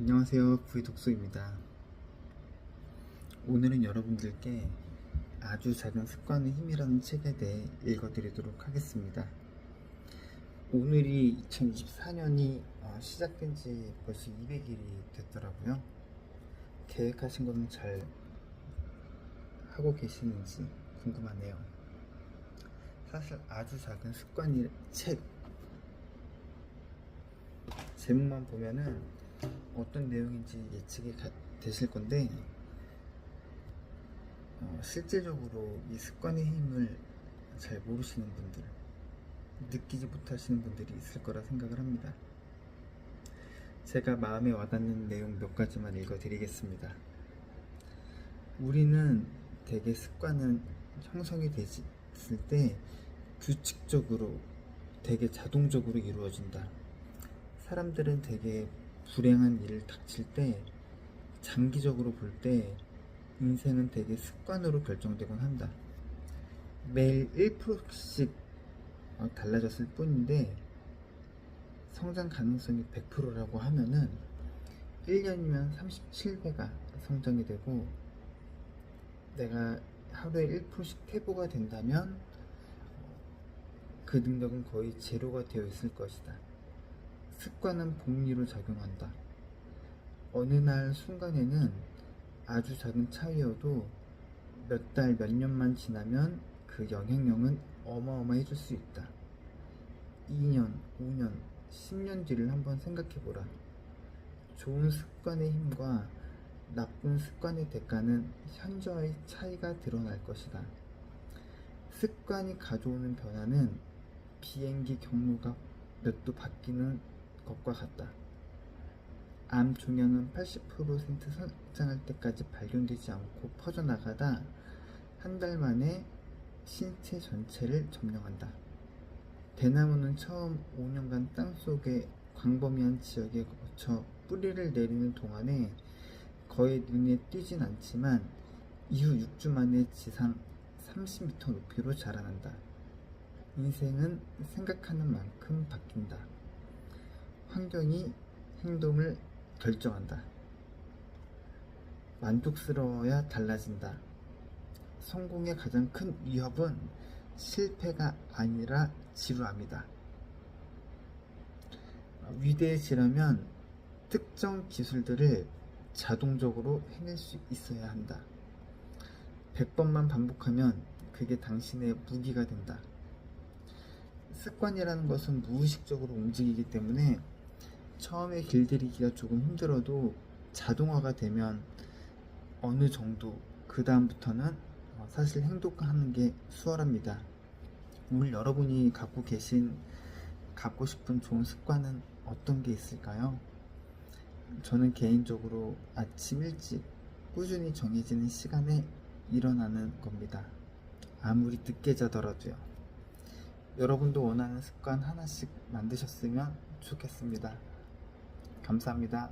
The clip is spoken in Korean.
안녕하세요. 부의독소입니다. 오늘은 여러분들께 아주 작은 습관의 힘이라는 책에 대해 읽어드리도록 하겠습니다. 오늘이 2024년이 시작된 지 벌써 200일이 됐더라고요. 계획하신 거는 잘 하고 계시는지 궁금하네요. 사실 아주 작은 습관이 책 제목만 보면은 어떤 내용인지 예측이 가- 되실 건데 어, 실제적으로 이 습관의 힘을 잘 모르시는 분들 느끼지 못하시는 분들이 있을 거라 생각을 합니다. 제가 마음에 와닿는 내용 몇 가지만 읽어드리겠습니다. 우리는 대개 습관은 형성이 됐을 때 규칙적으로 되게 자동적으로 이루어진다. 사람들은 되게 불행한 일을 닥칠 때 장기적으로 볼 때 인생은 되게 습관으로 결정되곤 한다. 매일 1%씩 어, 달라졌을 뿐인데 성장 가능성이 100%라고 하면은 1년이면 37배가 성장이 되고 내가 하루에 1%씩 퇴보가 된다면 그 능력은 거의 제로가 되어 있을 것이다. 습관은 복리로 작용한다. 어느 날 순간에는 아주 작은 차이여도 몇 달, 몇 년만 지나면 그 영향력은 어마어마해질 수 있다. 2년, 5년, 10년 뒤를 한번 생각해보라. 좋은 습관의 힘과 나쁜 습관의 대가는 현저히 차이가 드러날 것이다. 습관이 가져오는 변화는 비행기 경로가 몇 도 바뀌는 것과 같다. 암 종양은 80% 성장할 때까지 발견되지 않고 퍼져나가다 한 달 만에 신체 전체를 점령한다. 대나무는 처음 5년간 땅속의 광범위한 지역에 거쳐 뿌리를 내리는 동안에 거의 눈에 띄진 않지만 이후 6주 만에 지상 30m 높이로 자라난다. 인생은 생각하는 만큼 바뀐다. 환경이 행동을 결정한다. 만족스러워야 달라진다. 성공의 가장 큰 위협은 실패가 아니라 지루함이다. 위대해지려면 특정 기술들을 자동적으로 해낼 수 있어야 한다. 100번만 반복하면 그게 당신의 무기가 된다. 습관이라는 것은 무의식적으로 움직이기 때문에 처음에 길들이기가 조금 힘들어도 자동화가 되면 어느 정도 그 다음부터는 사실 행동하는 게 수월합니다. 오늘 여러분이 갖고 계신 갖고 싶은 좋은 습관은 어떤 게 있을까요? 저는 개인적으로 아침 일찍 꾸준히 정해지는 시간에 일어나는 겁니다. 아무리 늦게 자더라도요. 여러분도 원하는 습관 하나씩 만드셨으면 좋겠습니다. 감사합니다.